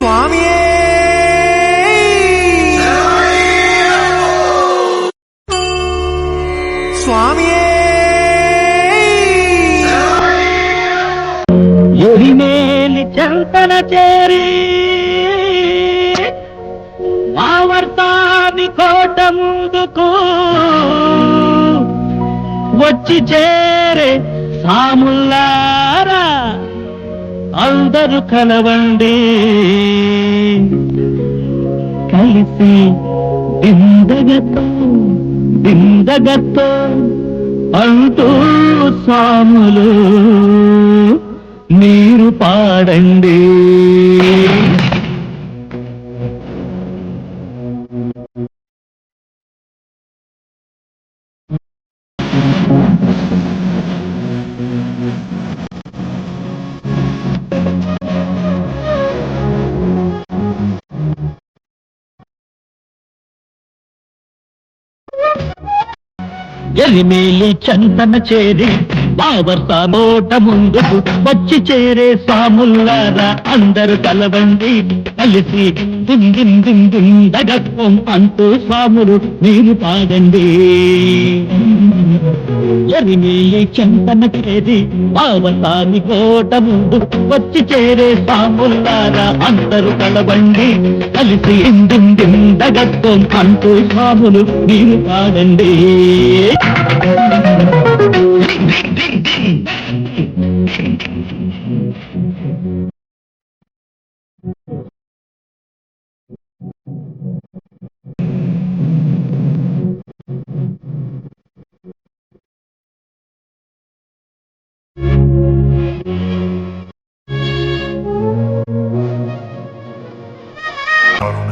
స్వామియే! స్వామియే! ఎరిమేలి చెంతన చేరి వావర్తాని కోట ముందుకు వచ్చి చేరే సాముల్లారా అందరూ కలవండి. కలిసి బిందగతో బిందగతో అంటూ సాములు మీరు పాడండి. ఎలిమేలి చందన చేరి బావర్త నోట ముందుకు వచ్చి చేరే సాముల్లారా అందరు కలవండి కలిసి దిం దిం దిం దిం దగత్వం అంటూ స్వాములు మీరు పాడండి. ఎరిమేలి చందన చేరి పావతాని కోట ముందు వచ్చి చేరే స్వాములారా అందరూ కలబండి కలిసి దిం దిం దగత్వం అంటూ స్వాములు మీరు పాడండి.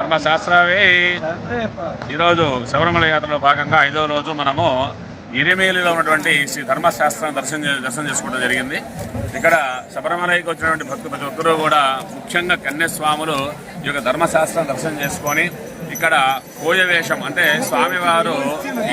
ధర్మశాస్త్రవే ఈరోజు శబరిమల యాత్రలో భాగంగా ఐదవ రోజు మనము ఇరిమేలిలో ఉన్నటువంటి శ్రీ ధర్మశాస్త్రం దర్శనం చే- దర్శనం చేసుకోవడం జరిగింది. ఇక్కడ శబరిమలకి వచ్చినటువంటి భక్తులు ప్రతి ఒక్కరూ కూడా ముఖ్యంగా కన్యస్వాములు ఈ యొక్క ధర్మశాస్త్రం దర్శనం చేసుకొని ఇక్కడ కోయవేషం అంటే స్వామివారు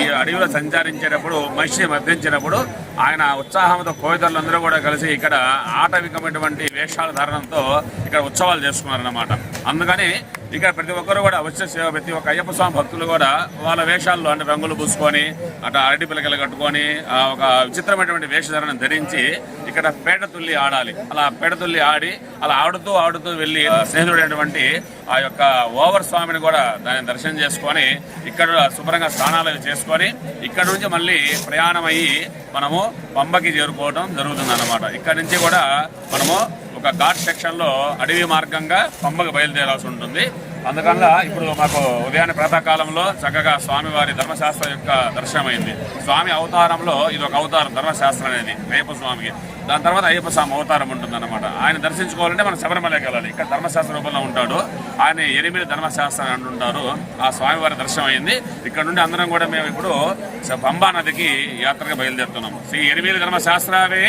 ఈ అడవిలో సంచరించేటప్పుడు మనిషిని మర్దించినప్పుడు ఆయన ఉత్సాహంతో కోయదరులందరూ కూడా కలిసి ఇక్కడ ఆటవికమైనటువంటి వేషాల ధారణంతో ఇక్కడ ఉత్సవాలు చేసుకున్నారన్నమాట. అందుకని ఇక్కడ ప్రతి ఒక్కరు కూడా వచ్చే సేవ ప్రతి ఒక్క అయ్యప్ప స్వామి భక్తులు కూడా వాళ్ళ వేషాల్లో అంటే రంగులు పూసుకొని అటు అరటి పిల్లకలు కట్టుకొని ఆ, ఒక విచిత్రమైనటువంటి వేషధారణను ధరించి ఇక్కడ పేట తుల్లి ఆడాలి. అలా పేట తుల్లి ఆడి అలా ఆడుతూ ఆడుతూ వెళ్ళి స్నేహితుడైనటువంటి ఆ యొక్క ఓవర్ స్వామిని కూడా దాన్ని దర్శనం చేసుకొని ఇక్కడ శుభ్రంగా స్నానాలు చేసుకొని ఇక్కడ నుంచి మళ్ళీ ప్రయాణం అయ్యి మనము పంబకి చేరుకోవడం జరుగుతుంది అన్నమాట ఇక్కడ నుంచి కూడా మనము ఒక ఘాట్ సెక్షన్లో అడవి మార్గంగా పంబకు బయలుదేరాల్సి ఉంటుంది. అందుకల్ల ఇప్పుడు మాకు ఉదయాన్నే ప్రాతకాలంలో చక్కగా స్వామివారి ధర్మశాస్త్రం యొక్క దర్శనమైంది. స్వామి అవతారంలో ఇది ఒక అవతారం ధర్మశాస్త్రం అనేది అయ్యప్ప స్వామికి. దాని తర్వాత అయ్యప్ప స్వామి అవతారం ఉంటుందన్నమాట. ఆయన దర్శించుకోవాలంటే మనం శబరిమలకి వెళ్ళాలి. ఇక్కడ ధర్మశాస్త్ర రూపంలో ఉంటాడు. ఆయన ఎనిమిది ధర్మశాస్త్రం అంటుంటారు ఆ స్వామివారి దర్శనం అయింది ఇక్కడ నుండి అందరం కూడా మేము ఇప్పుడు పంబా నదికి యాత్రగా బయలుదేరుతున్నాము. శ్రీ ఎనిమిది ధర్మశాస్త్రాలే.